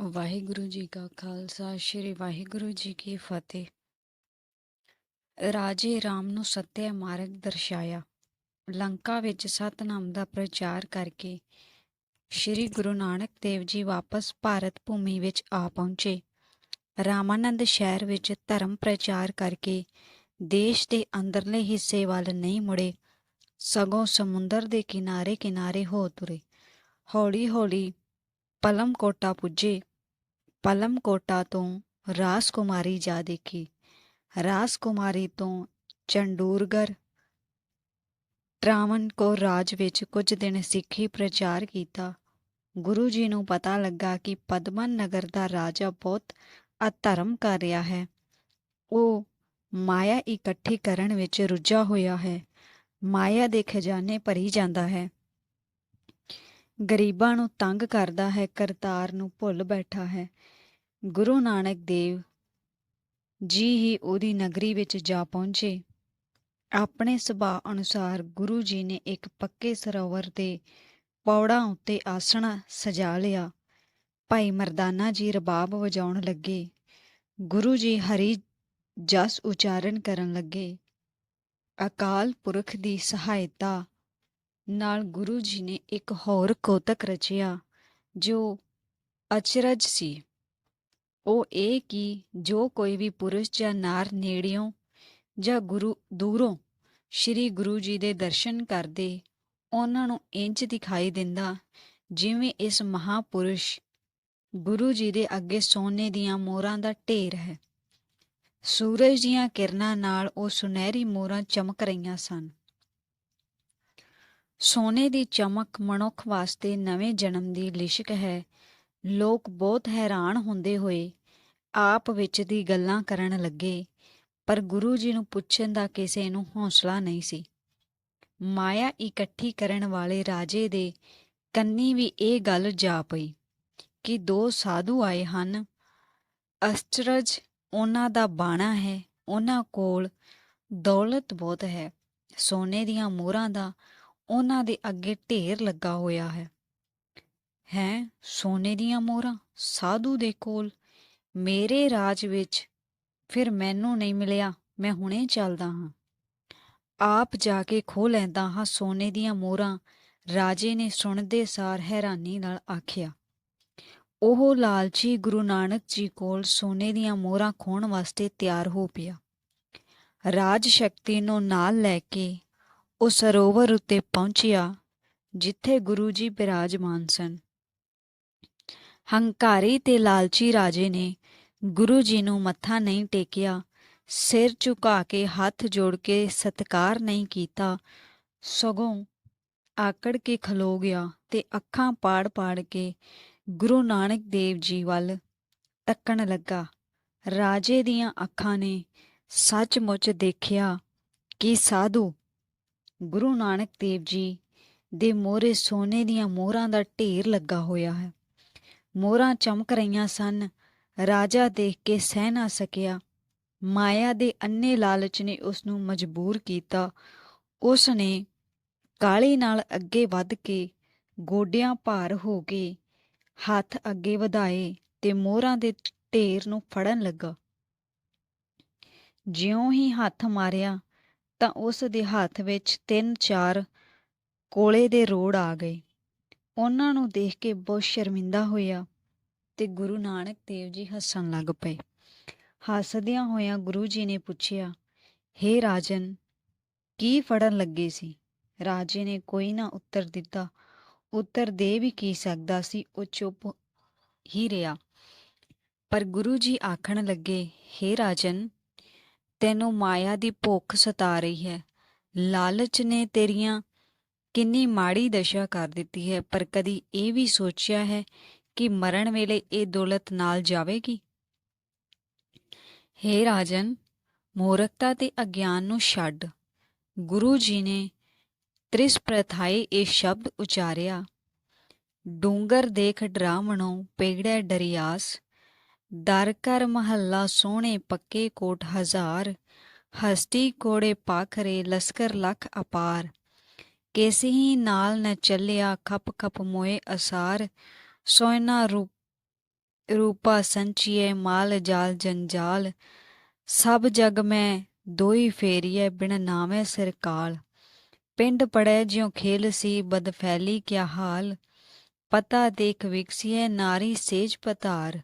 ਵਾਹਿਗੁਰੂ ਜੀ ਕਾ ਖਾਲਸਾ, ਸ੍ਰੀ ਵਾਹਿਗੁਰੂ ਜੀ ਕੀ ਫਤਿਹ। ਰਾਜੇ ਰਾਮ ਨੂੰ ਸਤਿਆ ਮਾਰਗ ਦਰਸਾਇਆ। ਲੰਕਾ ਵਿੱਚ ਸਤਨਾਮ ਦਾ ਪ੍ਰਚਾਰ ਕਰਕੇ ਸ੍ਰੀ ਗੁਰੂ ਨਾਨਕ ਦੇਵ ਜੀ ਵਾਪਸ ਭਾਰਤ ਭੂਮੀ ਵਿੱਚ ਆ ਪਹੁੰਚੇ। ਰਾਮਾਨੰਦ ਸ਼ਹਿਰ ਵਿੱਚ ਧਰਮ ਪ੍ਰਚਾਰ ਕਰਕੇ ਦੇਸ਼ ਦੇ ਅੰਦਰਲੇ ਹਿੱਸੇ ਵੱਲ ਨਹੀਂ ਮੁੜੇ, ਸਗੋਂ ਸਮੁੰਦਰ ਦੇ ਕਿਨਾਰੇ ਕਿਨਾਰੇ ਹੋ ਤੁਰੇ। ਹੌਲੀ ਹੌਲੀ ਪਲਮਕੋਟਾ ਪੁੱਜੇ। ਪਲਮਕੋਟਾ ਤੋਂ ਰਾਸ ਕੁਮਾਰੀ ਜਾ ਦੇਖੀ। ਰਾਸ ਕੁਮਾਰੀ ਤੋਂ ਚੰਡੂਰਗਰ ਟਰਾਵਨ ਰਾਜ ਵਿੱਚ ਕੁਝ ਦਿਨ ਸਿੱਖੀ ਪ੍ਰਚਾਰ ਕੀਤਾ। ਗੁਰੂ ਜੀ ਨੂੰ ਪਤਾ ਲੱਗਾ ਕਿ ਪਦਮਨ ਨਗਰ ਦਾ ਰਾਜਾ ਬਹੁਤ ਅਧਰਮ ਕਰ ਰਿਹਾ ਹੈ। ਉਹ ਮਾਇਆ ਇਕੱਠੀ ਕਰਨ ਵਿੱਚ ਰੁੱਝਾ ਹੋਇਆ ਹੈ। ਮਾਇਆ ਦੇ ਖਜ਼ਾਨੇ ਭਰੀ ਜਾਂਦਾ ਹੈ। ਗਰੀਬਾਂ ਨੂੰ ਤੰਗ ਕਰਦਾ ਹੈ, ਕਰਤਾਰ ਨੂੰ ਭੁੱਲ ਬੈਠਾ ਹੈ। ਗੁਰੂ ਨਾਨਕ ਦੇਵ ਜੀ ਹੀ ਉਹਦੀ ਨਗਰੀ ਵਿੱਚ ਜਾ ਪਹੁੰਚੇ। ਆਪਣੇ ਸੁਭਾਅ ਅਨੁਸਾਰ ਗੁਰੂ ਜੀ ਨੇ ਇੱਕ ਪੱਕੇ ਸਰੋਵਰ ਦੇ ਪੌੜਾਂ ਉੱਤੇ ਆਸਣਾ ਸਜਾ ਲਿਆ। ਭਾਈ ਮਰਦਾਨਾ ਜੀ ਰਬਾਬ ਵਜਾਉਣ ਲੱਗੇ। ਗੁਰੂ ਜੀ ਹਰੀ ਜਸ ਉਚਾਰਨ ਕਰਨ ਲੱਗੇ। ਅਕਾਲ ਪੁਰਖ ਦੀ ਸਹਾਇਤਾ ਨਾਲ ਗੁਰੂ ਜੀ ਨੇ ਇੱਕ ਹੋਰ ਕੋਤਕ ਰਚਿਆ, ਜੋ ਅਚਰਜ ਸੀ। ਉਹ ਇਹ ਕਿ ਜੋ ਕੋਈ ਵੀ ਪੁਰਸ਼ ਜਾਂ ਨਾਰ ਨੇੜਿਓਂ ਜਾਂ ਗੁਰੂ ਦੂਰੋਂ ਸ੍ਰੀ ਗੁਰੂ ਜੀ ਦੇ ਦਰਸ਼ਨ ਕਰਦੇ, ਉਹਨਾਂ ਨੂੰ ਇੰਜ ਦਿਖਾਈ ਦਿੰਦਾ, ਜਿਵੇਂ ਇਸ ਮਹਾਪੁਰਸ਼ ਗੁਰੂ ਜੀ ਦੇ ਅੱਗੇ ਸੋਨੇ ਦੀਆਂ ਮੋਹਰਾਂ ਦਾ ਢੇਰ ਹੈ। ਸੂਰਜ ਦੀਆਂ ਕਿਰਨਾਂ ਨਾਲ ਉਹ ਸੁਨਹਿਰੀ ਮੋਹਰਾਂ ਚਮਕ ਰਹੀਆਂ ਸਨ। ਸੋਨੇ ਦੀ ਚਮਕ ਮਨੁੱਖ ਵਾਸਤੇ ਨਵੇਂ ਜਨਮ ਦੀ ਲਿਸ਼ਕ ਹੈ। ਲੋਕ ਬਹੁਤ ਹੈਰਾਨ ਹੁੰਦੇ ਹੋਏ ਆਪ ਵਿੱਚ ਦੀ ਗੱਲਾਂ ਕਰਨ ਲੱਗੇ, ਪਰ ਗੁਰੂ ਜੀ ਨੂੰ ਪੁੱਛਣ ਦਾ ਕਿਸੇ ਨੂੰ ਹੌਸਲਾ ਨਹੀਂ ਸੀ। ਮਾਇਆ ਇਕੱਠੀ ਕਰਨ ਵਾਲੇ ਰਾਜੇ ਦੇ ਕੰਨੀ ਵੀ ਇਹ ਗੱਲ ਜਾ ਪਈ ਕਿ ਦੋ ਸਾਧੂ ਆਏ ਹਨ। ਅਸਚਰਜ ਉਹਨਾਂ ਦਾ ਬਾਣਾ ਹੈ, ਉਹਨਾਂ ਕੋਲ ਦੌਲਤ ਬਹੁਤ ਹੈ। ਸੋਨੇ ਦੀਆਂ ਮੋਹਰਾਂ ਦਾ ਉਹਨਾਂ ਦੇ ਅੱਗੇ ਢੇਰ ਲੱਗਾ ਹੋਇਆ ਹੈ। ਹੈ, ਸੋਨੇ ਦੀਆਂ ਮੋਹਰਾਂ, ਸਾਧੂ ਦੇ ਕੋਲ, ਮੇਰੇ ਰਾਜ ਵਿੱਚ ਫਿਰ ਮੈਨੂੰ ਨਹੀਂ ਮਿਲਿਆ, ਮੈਂ ਹੁਣੇ ਚੱਲਦਾ ਹਾਂ। ਆਪ ਜਾ ਕੇ ਖੋ ਲੈਂਦਾ ਹਾਂ, ਸੋਨੇ ਦੀਆਂ ਮੋਹਰਾਂ, ਰਾਜੇ ਨੇ ਸੁਣਦੇ ਸਾਰ ਹੈਰਾਨੀ ਨਾਲ ਆਖਿਆ, ਉਹ ਲਾਲਚੀ ਗੁਰੂ ਨਾਨਕ ਜੀ ਕੋਲ ਸੋਨੇ ਦੀਆਂ ਮੋਹਰਾਂ ਖੋਣ ਵਾਸਤੇ ਤਿਆਰ ਹੋ ਪਿਆ। ਰਾਜ ਸ਼ਕਤੀ ਨੂੰ ਨਾਲ ਲੈ ਕੇ ਉਹ ਸਰੋਵਰ ਉੱਤੇ ਪਹੁੰਚਿਆ, ਜਿੱਥੇ ਗੁਰੂ ਜੀ ਬਿਰਾਜਮਾਨ ਸਨ। ਹੰਕਾਰੀ ਤੇ ਲਾਲਚੀ ਰਾਜੇ ਨੇ ਗੁਰੂ ਜੀ ਨੂੰ ਮੱਥਾ ਨਹੀਂ ਟੇਕਿਆ, ਸਿਰ ਝੁਕਾ ਕੇ ਹੱਥ ਜੋੜ ਕੇ ਸਤਕਾਰ ਨਹੀਂ ਕੀਤਾ, ਸਗੋਂ ਆਕੜ ਕੇ ਖਲੋ ਗਿਆ ਤੇ ਅੱਖਾਂ ਪਾੜ-ਪਾੜ ਕੇ ਗੁਰੂ ਨਾਨਕ ਦੇਵ ਜੀ ਵੱਲ ਤੱਕਣ ਲੱਗਾ। ਰਾਜੇ ਦੀਆਂ ਅੱਖਾਂ ਨੇ ਸੱਚਮੁੱਚ ਦੇਖਿਆ ਕਿ ਸਾਧੂ ਗੁਰੂ ਨਾਨਕ ਦੇਵ ਜੀ ਦੇ ਮੋਹਰੇ ਸੋਨੇ ਦੀਆਂ ਮੋਹਰਾਂ ਦਾ ਢੇਰ ਲੱਗਾ ਹੋਇਆ ਹੈ। ਮੋਹਰਾਂ ਚਮਕ ਰਹੀਆਂ ਸਨ। ਰਾਜਾ ਦੇਖ ਕੇ ਸਹਿ ਨਾ ਸਕਿਆ। ਮਾਇਆ ਦੇ ਅੰਨੇ ਲਾਲਚ ਨੇ ਉਸ ਨੂੰ ਮਜਬੂਰ ਕੀਤਾ। ਉਸ ਨੇ ਕਾਲੀ ਨਾਲ ਅੱਗੇ ਵੱਧ ਕੇ ਗੋਡਿਆਂ ਭਾਰ ਹੋ ਕੇ ਹੱਥ ਅੱਗੇ ਵਧਾਏ ਤੇ ਮੋਹਰਾਂ ਦੇ ਢੇਰ ਨੂੰ ਫੜਨ ਲੱਗਾ। ਜਿਉਂ ਹੀ ਹੱਥ ਮਾਰਿਆ ਤਾਂ ਉਸ ਦੇ ਹੱਥ ਵਿੱਚ ਤਿੰਨ ਚਾਰ ਕੋਲੇ ਦੇ ਰੋੜ ਆ ਗਏ। ਉਹਨਾਂ ਨੂੰ ਦੇਖ ਕੇ ਬਹੁਤ ਸ਼ਰਮਿੰਦਾ ਹੋਇਆ ਤੇ ਗੁਰੂ ਨਾਨਕ ਦੇਵ ਜੀ ਹੱਸਣ ਲੱਗ ਪਏ। ਹੱਸਦਿਆਂ ਹੋਇਆਂ ਗੁਰੂ ਜੀ ਨੇ ਪੁੱਛਿਆ हे ਰਾਜਨ, ਕੀ ਫੜਨ ਲੱਗੇ ਸੀ? ਰਾਜੇ ਨੇ ਕੋਈ ਨਾ ਉੱਤਰ ਦਿੱਤਾ। ਉੱਤਰ ਦੇ ਵੀ ਕੀ ਸਕਦਾ ਸੀ, ਉਹ ਚੁੱਪ ਹੀ ਰਿਹਾ। ਪਰ ਗੁਰੂ ਜੀ ਆਖਣ ਲੱਗੇ हे ਰਾਜਨ ਤੈਨੂੰ ਮਾਇਆ ਦੀ ਭੁੱਖ ਸਤਾ ਰਹੀ ਹੈ। ਲਾਲਚ ਨੇ ਤੇਰੀਆਂ ਕਿੰਨੀ ਮਾੜੀ ਦਸ਼ਾ ਕਰ ਦਿੱਤੀ ਹੈ, ਪਰ ਕਦੀ ਇਹ ਵੀ ਸੋਚਿਆ ਹੈ ਕਿ ਮਰਨ ਵੇਲੇ ਇਹ ਦੌਲਤ ਨਾਲ ਜਾਵੇਗੀ? ਹੇ ਰਾਜਨ, ਮੂਰਖਤਾ ਤੇ ਅਗਿਆਨ ਨੂੰ ਛੱਡ। ਗੁਰੂ ਜੀ ਨੇ ਤ੍ਰਿਸ ਪ੍ਰਥਾਏ ਇਹ ਸ਼ਬਦ ਉਚਾਰਿਆ, ਡੂੰਗਰ ਦੇਖ ਡਰਾਵਣੋ ਪੇੜੈ ਡਰਿਆਸ ਦਰ ਕਰ ਮਹੱਲਾ ਸੋਹਣੇ ਪੱਕੇ ਕੋਟ ਹਜ਼ਾਰ, ਹਸਤੀ ਕੋੜੇ ਪਾਖਰੇ ਲਸਕਰ ਲੱਖ ਅਪਾਰ। ਕੇਸੀ ਨਾਲ ਨ ਚੱਲਿਆ ਖਪ ਖਪ ਮੋਏ ਅਸਾਰ, ਸੋਇਨਾ ਰੂਪ, ਰੂਪਾ ਸੰਚੀਏ ਮਾਲ ਜਾਲ ਜੰਜਾਲ, ਸਭ ਜਗ ਮੈਂ ਦੋਈ ਫੇਰੀਏ ਬਿਨ ਨਾਵੇਂ ਸਿਰ ਕਾਲ। ਪਿੰਡ ਪੜੈ ਜਿਉ ਖੇਲ ਸੀ ਬਦ ਫੈਲੀ ਕਿਆ ਹਾਲ, ਪਤਾ ਦੇਖ ਵਿਕਸੀਏ ਨਾਰੀ ਸੇਜ ਪਤਾਰ।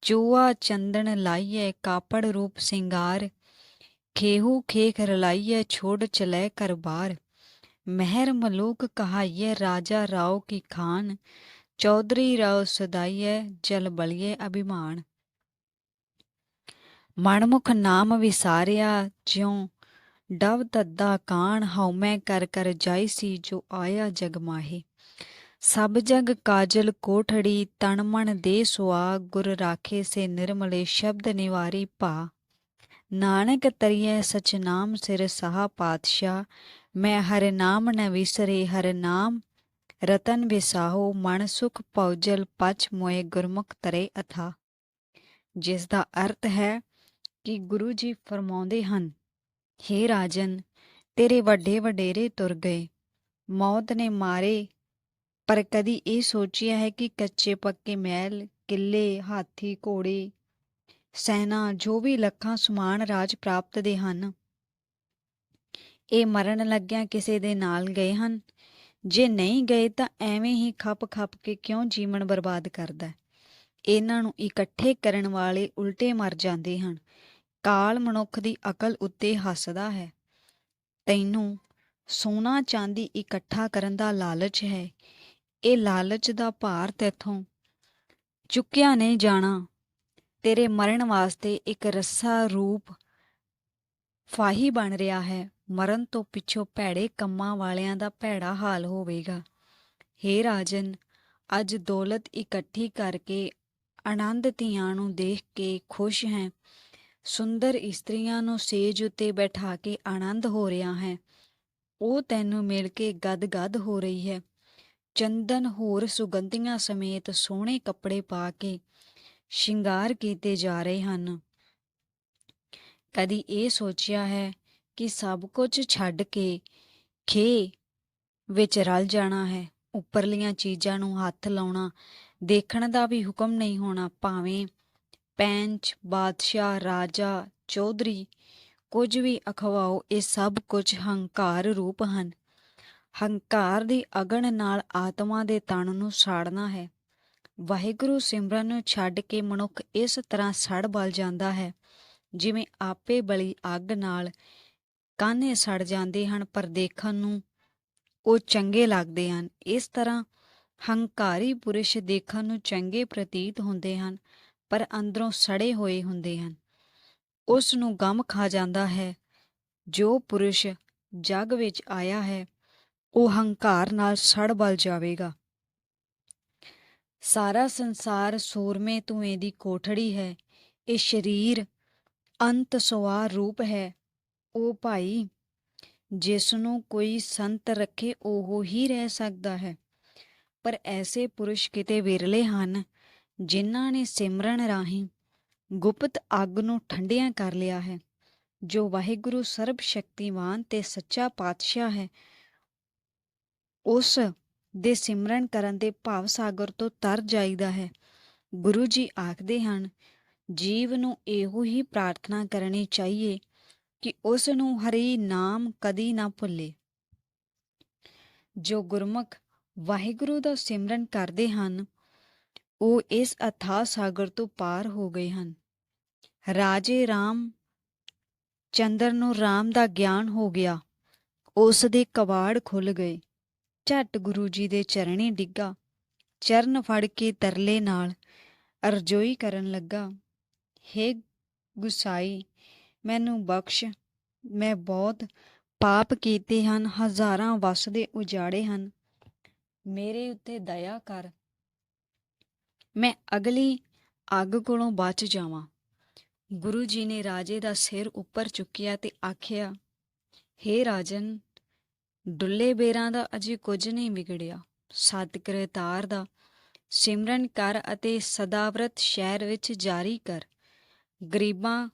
ਚੂਆ ਚੰਦਨ ਲਾਈਏ ਕਾਪੜ ਰੂਪ ਸਿੰਗਾਰ, ਖੇਹੂ ਖੇਖ ਰਲਾਈਏ ਛੋੜ ਚਲੇ ਕਰ ਬਾਰ ਮਹਿਰ ਮਲੂਕ ਕਹਾਈਏ ਰਾਜਾ ਰਾਓ ਕੀ ਖਾਨ, ਚੌਧਰੀ ਰਾਓ ਸਦਾਈਏ ਜਲ ਬਲੀਏ ਅਭਿਮਾਨ। ਮਨਮੁਖ ਨਾਮ ਵਿਸਾਰਿਆ ਜਿਉ ਡਵ ਤੱਦਾ ਕਾਣ, ਹਉਮੈ ਕਰ ਕਰ ਜਾਈ ਸੀ ਜੋ ਆਇਆ ਜਗ ਮਾਹੀ। ਸਭ ਜਗ ਕਾਜਲ ਕੋਠੜੀ ਤਨ ਮਨ ਦੇ ਸੁਆ, ਗੁਰ ਰਾਖੇ ਸੇ ਨਿਰਮਲੇ ਸ਼ਬਦ ਨਿਵਾਰੀ ਭਾ ਨਾਨਕ ਤਰੀਏ ਸਚ ਨਾਮ ਸਿਰ ਸਹਾ ਪਾਤਸ਼ਾਹ ਮੈਂ ਹਰ ਨਾਮ ਨ ਵਿਸਰੇ ਹਰ ਨਾਮ। ਰਤਨ ਵਿਸਾਹੋ ਮਨ ਸੁਖ ਪਉਜਲ ਪਚ ਮੋਏ ਗੁਰਮੁਖ ਤਰੇ ਅਥਾ। ਜਿਸ ਦਾ ਅਰਥ ਹੈ ਕਿ ਗੁਰੂ ਜੀ ਫਰਮਾਉਂਦੇ ਹਨ, ਹੇ ਰਾਜਨ, ਤੇਰੇ ਵੱਡੇ ਵਡੇਰੇ ਤੁਰ ਗਏ, ਮੌਤ ਨੇ ਮਾਰੇ ਪਰ ਕਦੀ ਇਹ ਸੋਚਿਆ ਹੈ ਕਿ ਕੱਚੇ ਪੱਕੇ ਮਹਿਲ, ਕਿੱਲੇ, ਹਾਥੀ, ਘੋੜੇ, ਸੈਨਾ ਜੋ ਵੀ ਲੱਖਾਂ ਸਮਾਨ ਰਾਜ ਪ੍ਰਾਪਤ ਦੇ ਹਨ, ਇਹ ਮਰਨ ਲੱਗਿਆਂ ਕਿਸੇ ਦੇ ਨਾਲ ਗਏ ਹਨ। ਜੇ ਨਹੀਂ ਗਏ ਤਾਂ ਐਵੇਂ ਹੀ ਖੱਪ ਖੱਪ ਕੇ ਕਿਉਂ ਜੀਵਨ ਬਰਬਾਦ ਕਰਦਾ ਇਹਨਾਂ ਨੂੰ ਇਕੱਠੇ ਕਰਨ ਵਾਲੇ ਉਲਟੇ ਮਰ ਜਾਂਦੇ ਹਨ। ਕਾਲ ਮਨੁੱਖ ਦੀ ਅਕਲ ਉੱਤੇ ਹੱਸਦਾ ਹੈ। ਤੈਨੂੰ ਸੋਨਾ ਚਾਂਦੀ ਇਕੱਠਾ ਕਰਨ ਦਾ ਲਾਲਚ ਹੈ। ਇਹ ਲਾਲਚ ਦਾ ਭਾਰ ਤੇਥੋਂ ਚੁੱਕਿਆ ਨਹੀਂ ਜਾਣਾ। ਤੇਰੇ ਮਰਨ ਵਾਸਤੇ ਇੱਕ ਰੱਸਾ ਰੂਪ ਫਾਹੀ ਬਣ ਰਿਹਾ ਹੈ। ਮਰਨ ਤੋਂ ਪਿੱਛੋਂ ਭੈੜੇ ਕੰਮਾਂ ਵਾਲਿਆਂ ਦਾ ਭੈੜਾ ਹਾਲ ਹੋਵੇਗਾ। ਹੇ ਰਾਜਨ, ਅੱਜ ਦੌਲਤ ਇਕੱਠੀ ਕਰਕੇ ਆਨੰਦ ਧੀਆਂ ਨੂੰ ਦੇਖ ਕੇ ਖੁਸ਼ ਹੈ। ਸੁੰਦਰ ਇਸਤਰੀਆਂ ਨੂੰ ਸੇਜ ਉੱਤੇ ਬਿਠਾ ਕੇ ਆਨੰਦ ਹੋ ਰਿਹਾ ਹੈ। ਉਹ ਤੈਨੂੰ ਮਿਲ ਕੇ ਗਦ-ਗਦ ਹੋ ਰਹੀ ਹੈ। ਚੰਦਨ ਹੋਰ ਸੁਗੰਧੀਆਂ ਸਮੇਤ ਸੋਹਣੇ ਕੱਪੜੇ ਪਾ ਕੇ ਸ਼ਿੰਗਾਰ ਕੀਤੇ ਜਾ ਰਹੇ ਹਨ। ਕਦੀ ਇਹ ਸੋਚਿਆ ਹੈ ਕਿ ਸਭ ਕੁਝ ਛੱਡ ਕੇ ਖੇ ਵਿੱਚ ਰਲ ਜਾਣਾ ਹੈ। ਉੱਪਰਲੀਆਂ ਚੀਜ਼ਾਂ ਨੂੰ ਹੱਥ ਲਾਉਣਾ ਦੇਖਣ ਦਾ ਵੀ ਹੁਕਮ ਨਹੀਂ ਹੋਣਾ, ਭਾਵੇਂ ਪੈਂਚ, ਬਾਦਸ਼ਾਹ, ਰਾਜਾ, ਚੌਧਰੀ, ਕੁਝ ਵੀ ਅਖਵਾਓ, ਇਹ ਸਭ ਕੁਝ ਹੰਕਾਰ ਰੂਪ ਹਨ। ਹੰਕਾਰ ਦੀ ਅਗਣ ਨਾਲ ਆਤਮਾ ਦੇ ਤਣ ਨੂੰ ਸਾੜਨਾ ਹੈ। ਵਾਹਿਗੁਰੂ ਸਿਮਰਨ ਨੂੰ ਛੱਡ ਕੇ ਮਨੁੱਖ ਇਸ ਤਰ੍ਹਾਂ ਸੜ ਬਲ ਜਾਂਦਾ ਹੈ, ਜਿਵੇਂ ਆਪੇ ਬਲੀ ਅੱਗ ਨਾਲ ਕਾਨੇ ਸੜ ਜਾਂਦੇ ਹਨ, ਪਰ ਦੇਖਣ ਨੂੰ ਉਹ ਚੰਗੇ ਲੱਗਦੇ ਹਨ। ਇਸ ਤਰ੍ਹਾਂ ਹੰਕਾਰੀ ਪੁਰਸ਼ ਦੇਖਣ ਨੂੰ ਚੰਗੇ ਪ੍ਰਤੀਤ ਹੁੰਦੇ ਹਨ, ਪਰ ਅੰਦਰੋਂ ਸੜੇ ਹੋਏ ਹੁੰਦੇ ਹਨ। ਉਸ ਨੂੰ ਗਮ ਖਾ ਜਾਂਦਾ ਹੈ, ਜੋ ਪੁਰਸ਼ ਜਗ ਵਿੱਚ ਆਇਆ ਹੈ ਉਹ ਹੰਕਾਰ ਨਾਲ ਸੜ ਬਲ ਜਾਵੇਗਾ। ਸਾਰਾ ਸੰਸਾਰ ਸੂਰਮੇ ਧੂਏ ਦੀ ਕੋਠੜੀ ਹੈ। ਇਹ ਸਰੀਰ ਅੰਤ ਸਵਾਰ ਰੂਪ ਹੈ। ਉਹ ਭਾਈ, ਜਿਸ ਨੂੰ ਕੋਈ ਸੰਤ ਰੱਖੇ ਉਹ ਹੀ ਰਹਿ ਸਕਦਾ ਹੈ। ਪਰ ਐਸੇ ਪੁਰਸ਼ ਕਿਤੇ ਵਿਰਲੇ ਹਨ, ਜਿਨ੍ਹਾਂ ਨੇ ਸਿਮਰਨ ਰਾਹੀਂ ਗੁਪਤ ਅੱਗ ਨੂੰ ਠੰਡਿਆਂ ਕਰ ਲਿਆ ਹੈ, ਜੋ ਵਾਹਿਗੁਰੂ ਸਰਬ ਸ਼ਕਤੀਮਾਨ ਤੇ ਸੱਚਾ ਪਾਤਸ਼ਾਹ ਹੈ। ਉਸ ਦੇ ਸਿਮਰਨ ਕਰਨ ਦੇ ਭਾਵ ਸਾਗਰ ਤੋਂ ਤਰ ਜਾਈਦਾ ਹੈ। ਗੁਰੂ ਜੀ ਆਖਦੇ ਹਨ, ਜੀਵ ਨੂੰ ਇਹੋ ਹੀ ਪ੍ਰਾਰਥਨਾ ਕਰਨੀ ਚਾਹੀਏ ਕਿ ਉਸ ਨੂੰ ਹਰੀ ਨਾਮ ਕਦੀ ਨਾ ਭੁੱਲੇ। ਜੋ ਗੁਰਮੁਖ ਵਾਹਿਗੁਰੂ ਦਾ ਸਿਮਰਨ ਕਰਦੇ ਹਨ, ਉਹ ਇਸ ਅਥਾ ਸਾਗਰ ਤੋਂ ਪਾਰ ਹੋ ਗਏ ਹਨ। ਰਾਜੇ ਰਾਮ, ਚੰਦਰ ਨੂੰ ਰਾਮ ਦਾ ਗਿਆਨ ਹੋ ਗਿਆ। ਉਸ ਦੇ ਕਵਾੜ ਖੁੱਲ ਗਏ। ਝੱਟ ਗੁਰੂ ਜੀ ਦੇ ਚਰਣੀ ਡਿੱਗਾ। ਚਰਨ ਫੜ ਕੇ ਤਰਲੇ ਨਾਲ ਅਰਜ਼ੋਈ ਕਰਨ ਲੱਗਾ, ਹੇ ਗੁਸਾਈ, ਮੈਨੂੰ ਬਖਸ਼। ਮੈਂ ਬਹੁਤ ਪਾਪ ਕੀਤੇ ਹਨ, ਹਜ਼ਾਰਾਂ ਵਸ ਉਜਾੜੇ ਹਨ। ਮੇਰੇ ਉੱਤੇ ਦਇਆ ਕਰ। ਮੈਂ ਅਗਲੀ ਅੱਗ ਕੋਲੋਂ ਬਚ ਜਾਵਾਂ। ਗੁਰੂ ਜੀ ਨੇ ਰਾਜੇ ਦਾ ਸਿਰ ਉੱਪਰ ਚੁੱਕਿਆ ਤੇ ਆਖਿਆ, ਹੇ ਰਾਜਨ ਡੁੱਲੇ ਬੇਰਾਂ ਦਾ ਅਜੇ ਕੁਝ ਨਹੀਂ ਵਿਗੜਿਆ। ਸਤਿਕਰਤਾਰ ਦਾ, ਸਿਮਰਨ ਕਰ ਅਤੇ ਸਦਾਵਰਤ ਸ਼ਹਿਰ ਵਿੱਚ ਜਾਰੀ ਕਰ। ਗਰੀਬਾਂ,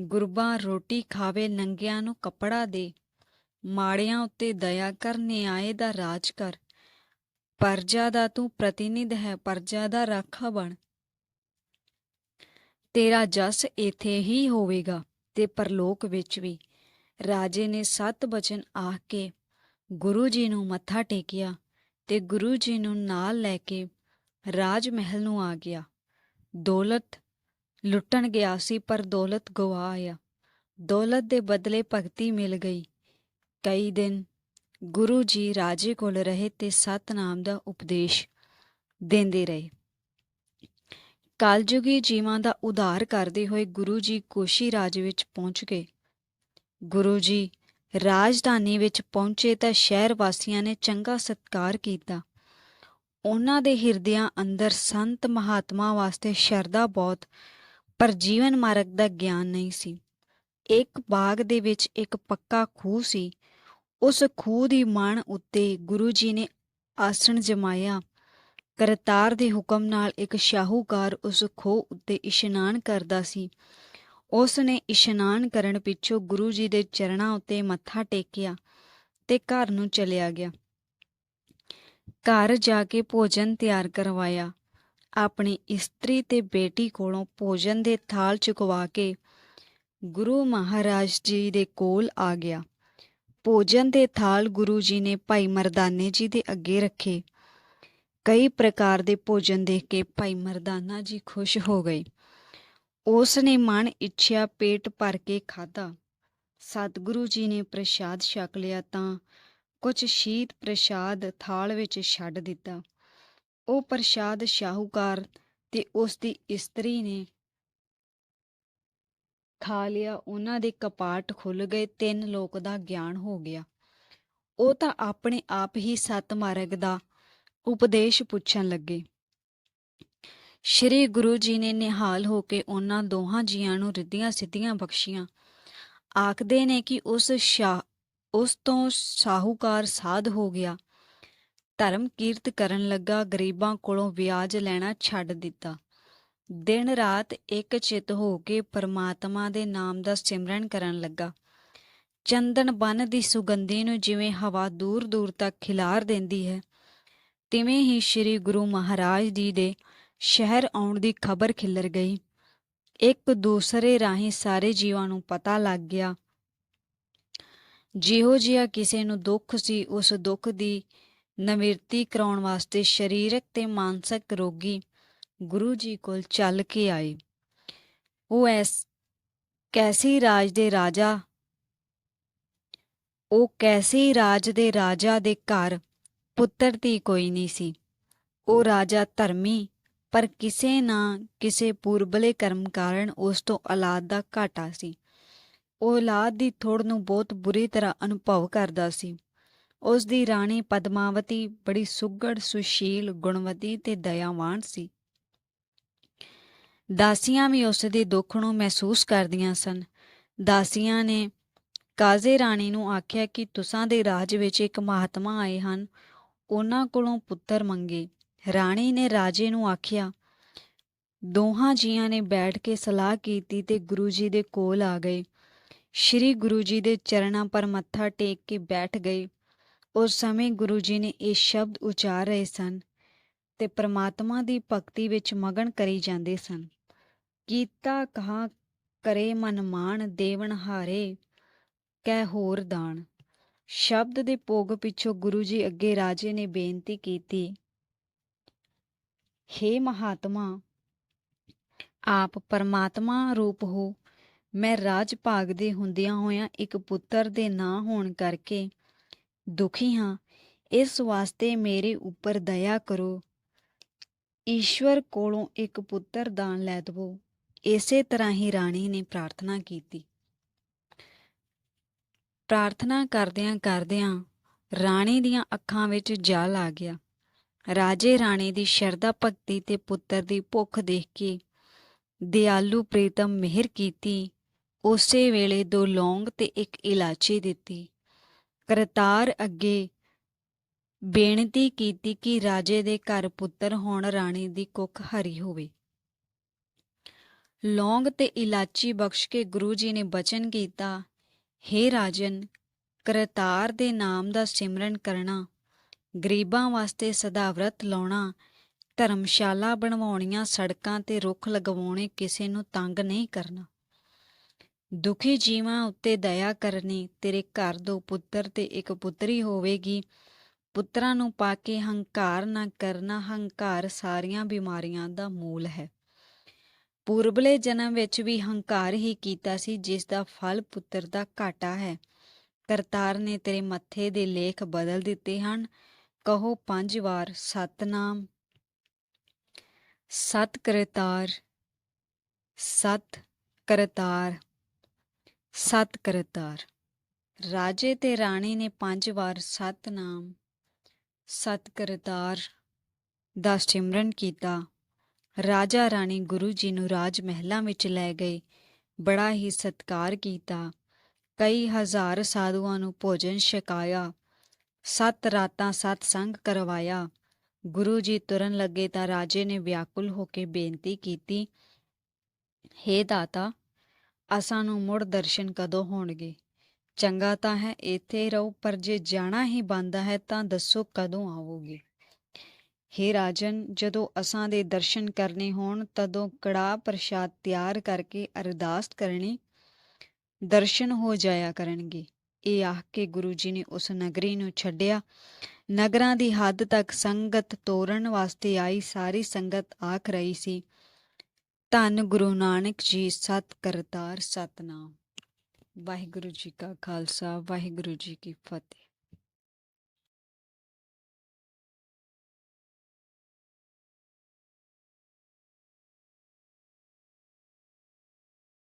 ਗੁਰਬਾਂ ਰੋਟੀ ਖਾਵੇ, ਨੰਗਿਆਂ ਨੂੰ ਕੱਪੜਾ ਦੇ। ਮਾੜਿਆਂ ਉੱਤੇ ਦਇਆ ਕਰ, ਨਿਆਏ ਦਾ ਰਾਜ ਕਰ। ਪਰਜਾ ਦਾ ਤੂੰ ਪ੍ਰਤੀਨਿਧ ਹੈ, ਪਰਜਾ ਦਾ ਰਾਖਾ ਬਣ। ਤੇਰਾ ਜਸ ਇੱਥੇ ਹੀ ਹੋਵੇਗਾ ਤੇ ਪਰਲੋਕ ਵਿੱਚ ਵੀ। ਰਾਜੇ ਨੇ ਸੱਤ ਬਚਨ ਆਖ ਕੇ ਗੁਰੂ ਜੀ ਨੂੰ ਮੱਥਾ ਟੇਕਿਆ ਤੇ ਗੁਰੂ ਜੀ ਨੂੰ ਨਾਲ ਲੈ ਕੇ ਰਾਜ ਮਹਿਲ ਨੂੰ ਆ ਗਿਆ। ਦੌਲਤ ਲੁੱਟਣ ਗਿਆ ਸੀ, ਪਰ ਦੌਲਤ ਗਵਾ ਆਇਆ। ਦੌਲਤ ਦੇ ਬਦਲੇ ਭਗਤੀ ਮਿਲ ਗਈ। ਕਈ ਦਿਨ ਗੁਰੂ ਜੀ ਰਾਜੇ ਕੋਲ ਰਹੇ ਤੇ ਸਤਨਾਮ ਦਾ ਉਪਦੇਸ਼ ਦਿੰਦੇ ਰਹੇ। ਕਲਯੁਗੀ ਜੀਵਾਂ ਦਾ ਉਧਾਰ ਕਰਦੇ ਹੋਏ ਗੁਰੂ ਜੀ ਕੋਸ਼ੀ ਰਾਜ ਵਿੱਚ ਪਹੁੰਚ ਗਏ। ਗੁਰੂ ਜੀ ਰਾਜਧਾਨੀ ਵਿੱਚ ਪਹੁੰਚੇ ਤਾਂ ਸ਼ਹਿਰ ਵਾਸੀਆਂ ਨੇ ਚੰਗਾ ਸਤਿਕਾਰ ਕੀਤਾ। ਉਹਨਾਂ ਦੇ ਹਿਰਦਿਆਂ ਅੰਦਰ ਸੰਤ ਮਹਾਤਮਾ ਵਾਸਤੇ ਸ਼ਰਧਾ ਬਹੁਤ, ਪਰ ਜੀਵਨ ਮਾਰਗ ਦਾ ਗਿਆਨ ਨਹੀਂ ਸੀ। ਇੱਕ ਬਾਗ ਦੇ ਵਿੱਚ ਇੱਕ ਪੱਕਾ ਖੂਹ ਸੀ। ਉਸ ਖੂਹ ਦੀ ਮਣ ਉੱਤੇ ਗੁਰੂ ਜੀ ਨੇ ਆਸਣ ਜਮਾਇਆ। ਕਰਤਾਰ ਦੇ ਹੁਕਮ ਨਾਲ ਇੱਕ ਸ਼ਾਹੂਕਾਰ ਉਸ ਖੂਹ ਉੱਤੇ ਇਸ਼ਨਾਨ ਕਰਦਾ ਸੀ। ਉਸ ਨੇ ਇਸ਼ਨਾਨ ਕਰਨ ਪਿੱਛੋਂ ਗੁਰੂ ਜੀ ਦੇ ਚਰਨਾਂ ਉੱਤੇ ਮੱਥਾ ਟੇਕਿਆ ਤੇ ਘਰ ਨੂੰ ਚਲਿਆ ਗਿਆ। ਘਰ ਜਾ ਕੇ ਭੋਜਨ ਤਿਆਰ ਕਰਵਾਇਆ। ਆਪਣੀ ਇਸਤਰੀ ਤੇ ਬੇਟੀ ਕੋਲੋਂ ਭੋਜਨ ਦੇ ਥਾਲ ਚੁਕਵਾ ਕੇ ਗੁਰੂ ਮਹਾਰਾਜ ਜੀ ਦੇ ਕੋਲ ਆ ਗਿਆ। ਭੋਜਨ ਦੇ ਥਾਲ ਗੁਰੂ ਜੀ ਨੇ ਭਾਈ ਮਰਦਾਨੇ ਜੀ ਦੇ ਅੱਗੇ ਰੱਖੇ। ਕਈ ਪ੍ਰਕਾਰ ਦੇ ਭੋਜਨ ਦੇਖ ਕੇ ਭਾਈ ਮਰਦਾਨਾ ਜੀ ਖੁਸ਼ ਹੋ ਗਏ। ਉਸ ਨੇ ਮਨ ਇੱਛਿਆ ਪੇਟ ਭਰ ਕੇ ਖਾਧਾ। ਸਤਿਗੁਰੂ ਜੀ ਨੇ ਪ੍ਰਸ਼ਾਦ ਛਕ ਲਿਆ ਤਾਂ ਕੁਝ ਸ਼ੀਤ ਪ੍ਰਸ਼ਾਦ ਥਾਲ ਵਿੱਚ ਛੱਡ ਦਿੱਤਾ। ਉਹ ਪ੍ਰਸ਼ਾਦ ਸ਼ਾਹੂਕਾਰ ਤੇ ਉਸ ਦੀ ਇਸਤਰੀ ਨੇ ਖਾ ਲਿਆ। ਉਹਨਾਂ ਦੇ ਕਪਾਟ ਖੁੱਲ ਗਏ। ਤਿੰਨ ਲੋਕ ਦਾ ਗਿਆਨ ਹੋ ਗਿਆ। ਉਹ ਤਾਂ ਆਪਣੇ ਆਪ ਹੀ ਸਤ ਮਾਰਗ ਦਾ ਉਪਦੇਸ਼ ਪੁੱਛਣ ਲੱਗੇ। ਸ਼੍ਰੀ ਗੁਰੂ ਜੀ ਨੇ ਨਿਹਾਲ ਹੋ ਕੇ ਉਹਨਾਂ ਦੋਹਾਂ ਜੀਆਂ ਨੂੰ ਰਿੱਧੀਆਂ ਸਿੱਧੀਆਂ ਬਖਸ਼ੀਆਂ। ਆਖਦੇ ਨੇ ਕਿ ਉਸ ਸ਼ਾ, ਉਸ ਤੋਂ ਸਾਹੂਕਾਰ ਸਾਧ ਹੋ ਗਿਆ। ਧਰਮ ਕੀਰਤ ਕਰਨ ਲੱਗਾ, ਗਰੀਬਾਂ ਕੋਲੋਂ ਵਿਆਜ ਲੈਣਾ ਛੱਡ ਦਿੱਤਾ। ਦਿਨ ਰਾਤ ਇੱਕ ਚਿੱਤ ਹੋ ਕੇ ਪਰਮਾਤਮਾ ਦੇ ਨਾਮ ਦਾ ਸਿਮਰਨ ਕਰਨ ਲੱਗਾ। ਚੰਦਨ ਬਨ ਦੀ ਸੁਗੰਧੀ ਨੂੰ ਜਿਵੇਂ ਹਵਾ ਦੂਰ ਦੂਰ ਤੱਕ ਖਿਲਾਰ ਦਿੰਦੀ ਹੈ, ਤਿਵੇਂ ਹੀ ਸ੍ਰੀ ਗੁਰੂ ਮਹਾਰਾਜ ਜੀ ਦੇ ਸ਼ਹਿਰ ਆਉਣ ਦੀ ਖਬਰ ਖਿੱਲਰ ਗਈ। ਇੱਕ ਦੂਸਰੇ ਰਾਹੀਂ ਸਾਰੇ ਜੀਵਾਂ ਨੂੰ ਪਤਾ ਲੱਗ ਗਿਆ। ਜਿਹੋ ਜਿਹਾ ਕਿਸੇ ਨੂੰ ਦੁੱਖ ਸੀ, ਉਸ ਦੁੱਖ ਦੀ ਨਵਿਰਤੀ ਕਰਾਉਣ ਵਾਸਤੇ ਸਰੀਰਕ ਤੇ ਮਾਨਸਿਕ ਰੋਗੀ ਗੁਰੂ ਜੀ ਕੋਲ ਚੱਲ ਕੇ ਆਏ। ਉਹ ਐਸ ਕੈਸੀ ਰਾਜ ਦੇ ਰਾਜਾ, ਉਹ ਕੈਸੀ ਰਾਜ ਦੇ ਰਾਜਾ ਦੇ ਘਰ ਪੁੱਤਰ ਦੀ ਕੋਈ ਨਹੀਂ ਸੀ। ਉਹ ਰਾਜਾ ਧਰਮੀ ਪਰ ਕਿਸੇ ਨਾ ਕਿਸੇ ਪੂਰਬਲੇ ਕਰਮ ਕਾਰਨ ਉਸ ਤੋਂ ਔਲਾਦ ਦਾ ਘਾਟਾ ਸੀ। ਉਹ ਔਲਾਦ ਦੀ ਥੋੜ ਨੂੰ ਬਹੁਤ ਬੁਰੀ ਤਰ੍ਹਾਂ ਅਨੁਭਵ ਕਰਦਾ ਸੀ। ਉਸ ਦੀ ਰਾਣੀ ਪਦਮਾਵਤੀ ਬੜੀ ਸੁਗੜ, ਸੁਸ਼ੀਲ, ਗੁਣਵਤੀ ਤੇ ਦਇਆਵਾਨ ਸੀ। ਦਾਸੀਆਂ ਵੀ ਉਸ ਦੇ ਦੁੱਖ ਨੂੰ ਮਹਿਸੂਸ ਕਰਦੀਆਂ ਸਨ। ਦਾਸੀਆਂ ਨੇ ਕਾਜ਼ੇ ਰਾਣੀ ਨੂੰ ਆਖਿਆ ਕਿ ਤੁਸਾਂ ਦੇ ਰਾਜ ਵਿੱਚ ਇੱਕ ਮਹਾਤਮਾ ਆਏ ਹਨ। ਉਹਨਾਂ ਕੋਲੋਂ ਪੁੱਤਰ ਮੰਗੇ। ਰਾਣੀ ਨੇ ਰਾਜੇ ਨੂੰ ਆਖਿਆ, ਦੋਹਾਂ ਜੀਆਂ ਨੇ ਬੈਠ ਕੇ ਸਲਾਹ ਕੀਤੀ ਤੇ ਗੁਰੂ ਜੀ ਦੇ ਕੋਲ ਆ ਗਏ। ਸ਼੍ਰੀ ਗੁਰੂ ਜੀ ਦੇ ਚਰਨਾਂ ਪਰ ਮੱਥਾ ਟੇਕ ਕੇ ਬੈਠ ਗਏ। ਉਸ ਸਮੇਂ ਗੁਰੂ ਜੀ ਨੇ ਇਹ ਸ਼ਬਦ ਉਚਾਰ ਰਹੇ ਸਨ ਤੇ ਪ੍ਰਮਾਤਮਾ ਦੀ ਭਗਤੀ ਵਿੱਚ ਮਗਨ ਕਰੀ ਜਾਂਦੇ ਸਨ। ਕੀਤਾ ਕਹਾ ਕਰੇ ਮਨ ਮਾਨ ਦੇਵਨ ਹਾਰੇ ਕਹਿ ਹੋਰ ਦਾਨ। ਸ਼ਬਦ ਦੇ ਭੋਗ ਪਿੱਛੋਂ ਗੁਰੂ ਜੀ ਅੱਗੇ ਰਾਜੇ ਨੇ ਬੇਨਤੀ ਕੀਤੀ ਹੇ ਮਹਾਤਮਾ, ਆਪ ਪਰਮਾਤਮਾ ਰੂਪ ਹੋ। ਮੈਂ ਰਾਜ ਭਾਗ ਦੇ ਹੁੰਦਿਆਂ ਹੋਇਆਂ ਇੱਕ ਪੁੱਤਰ ਦੇ ਨਾ ਹੋਣ ਕਰਕੇ ਦੁਖੀ ਹਾਂ। ਇਸ ਵਾਸਤੇ ਮੇਰੇ ਉੱਪਰ ਦਇਆ ਕਰੋ। ਈਸ਼ਵਰ ਕੋਲੋਂ ਇੱਕ ਪੁੱਤਰ ਦਾਨ ਲੈ ਦਵੋ। ਇਸੇ ਤਰ੍ਹਾਂ ਹੀ ਰਾਣੀ ਨੇ ਪ੍ਰਾਰਥਨਾ ਕੀਤੀ। ਪ੍ਰਾਰਥਨਾ ਕਰਦਿਆਂ ਕਰਦਿਆਂ ਰਾਣੀ ਦੀਆਂ ਅੱਖਾਂ ਵਿੱਚ ਜਲ ਆ ਗਿਆ। ਰਾਜੇ ਰਾਣੀ ਦੀ ਸ਼ਰਧਾ ਭਗਤੀ ਤੇ ਪੁੱਤਰ ਦੀ ਭੁੱਖ ਦੇਖ ਕੇ ਦਿਆਲੂ ਪ੍ਰੀਤਮ ਮਿਹਰ ਕੀਤੀ। ਉਸੇ ਵੇਲੇ ਦੋ ਲੌਂਗ ਤੇ ਇੱਕ ਇਲਾਚੀ ਦਿੱਤੀ। ਕਰਤਾਰ ਅੱਗੇ ਬੇਨਤੀ ਕੀਤੀ ਕਿ ਰਾਜੇ ਦੇ ਘਰ ਪੁੱਤਰ ਹੋਣ ਰਾਣੀ ਦੀ ਕੁੱਖ ਹਰੀ ਹੋਵੇ। ਲੌਂਗ ਤੇ ਇਲਾਚੀ ਬਖਸ਼ ਕੇ ਗੁਰੂ ਜੀ ਨੇ ਬਚਨ ਕੀਤਾ, ਹੇ ਰਾਜਨ, ਕਰਤਾਰ ਦੇ ਨਾਮ ਦਾ ਸਿਮਰਨ ਕਰਨਾ ਗਰੀਬਾਂ ਵਾਸਤੇ ਸਦਾ ਵਰਤ ਲਾਉਣਾ, ਧਰਮਸ਼ਾਲਾ ਬਣਵਾਉਣੀਆਂ ਸੜਕਾਂ ਤੇ ਰੁੱਖ ਲਗਵਾਉਣੇ ਕਿਸੇ ਨੂੰ ਤੰਗ ਨਹੀਂ ਕਰਨਾ। ਦੁਖੀ ਜੀਵਾਂ ਉੱਤੇ ਦਇਆ ਕਰਨੀ, ਤੇਰੇ ਘਰ ਦੋ ਪੁੱਤਰ ਤੇ ਇੱਕ ਪੁੱਤਰੀ ਹੋਵੇਗੀ। ਪੁੱਤਰਾਂ ਨੂੰ ਪਾ ਕੇ ਹੰਕਾਰ ਨਾ ਕਰਨਾ, ਹੰਕਾਰ ਸਾਰੀਆਂ ਬਿਮਾਰੀਆਂ ਦਾ ਮੂਲ ਹੈ। ਪੂਰਬਲੇ ਜਨਮ ਵਿੱਚ ਵੀ ਹੰਕਾਰ ਹੀ ਕੀਤਾ ਸੀ, ਜਿਸ ਦਾ ਫਲ ਪੁੱਤਰ ਦਾ ਘਾਟਾ ਹੈ। ਕਰਤਾਰ ਨੇ ਤੇਰੇ ਮੱਥੇ ਦੇ ਲੇਖ ਬਦਲ ਦਿੱਤੇ ਹਨ। ਕਹੋ ਪੰਜ ਵਾਰ ਸਤਨਾਮ, ਸਤ ਕਰਤਾਰ ਸਤ ਕਰਤਾਰ ਸਤ ਕਰਤਾਰ। ਰਾਜੇ ਤੇ ਰਾਣੀ ਨੇ ਪੰਜ ਵਾਰ ਸਤਨਾਮ, ਸਤ ਕਰਤਾਰ ਦਾ ਸਿਮਰਨ ਕੀਤਾ। ਰਾਜਾ ਰਾਣੀ ਗੁਰੂ ਜੀ ਨੂੰ ਰਾਜ ਮਹਿਲਾਂ ਵਿੱਚ ਲੈ ਗਏ। ਬੜਾ ਹੀ ਸਤਕਾਰ ਕੀਤਾ। ਕਈ ਹਜ਼ਾਰ ਸਾਧੂਆਂ ਨੂੰ ਭੋਜਨ ਛਕਾਇਆ। ਸੱਤ ਰਾਤਾਂ ਸਤ ਸੰਗ ਕਰਵਾਇਆ। ਗੁਰੂ ਜੀ ਤੁਰਨ ਲੱਗੇ ਤਾਂ ਰਾਜੇ ਨੇ ਵਿਆਕੁਲ ਹੋ ਕੇ ਬੇਨਤੀ ਕੀਤੀ, ਹੇ ਦਾਤਾ, ਅਸਾਂ ਨੂੰ ਮੁੜ ਦਰਸ਼ਨ ਕਦੋਂ ਹੋਣਗੇ? ਚੰਗਾ ਤਾਂ ਹੈ ਇੱਥੇ ਰਹੋ, ਪਰ ਜੇ ਜਾਣਾ ਹੀ ਬੰਦਾ ਹੈ ਤਾਂ ਦੱਸੋ ਕਦੋਂ ਆਵੋਗੇ? ਹੇ ਰਾਜਨ, ਜਦੋਂ ਅਸਾਂ ਦੇ ਦਰਸ਼ਨ ਕਰਨੇ ਹੋਣ, ਤਦੋਂ ਕੜਾ ਪ੍ਰਸ਼ਾਦ ਤਿਆਰ ਕਰਕੇ ਅਰਦਾਸ ਕਰਨੀ, ਦਰਸ਼ਨ ਹੋ ਜਾਇਆ ਕਰਨਗੇ। ਇਹ ਆਖ ਕੇ ਗੁਰੂ ਜੀ ਨੇ ਉਸ ਨਗਰੀ ਨੂੰ ਛੱਡਿਆ। ਨਗਰਾਂ ਦੀ ਹੱਦ ਤੱਕ ਸੰਗਤ ਤੋਰਨ ਵਾਸਤੇ ਆਈ, ਸਾਰੀ ਸੰਗਤ ਆਖ ਰਹੀ ਸੀ, ਧੰਨ ਗੁਰੂ ਨਾਨਕ ਜੀ ਸਤ ਕਰਤਾਰ ਸਤਨਾਮ। ਵਾਹਿਗੁਰੂ ਜੀ ਕਾ ਖਾਲਸਾ, ਵਾਹਿਗੁਰੂ ਜੀ ਕੀ ਫਤਿਹ।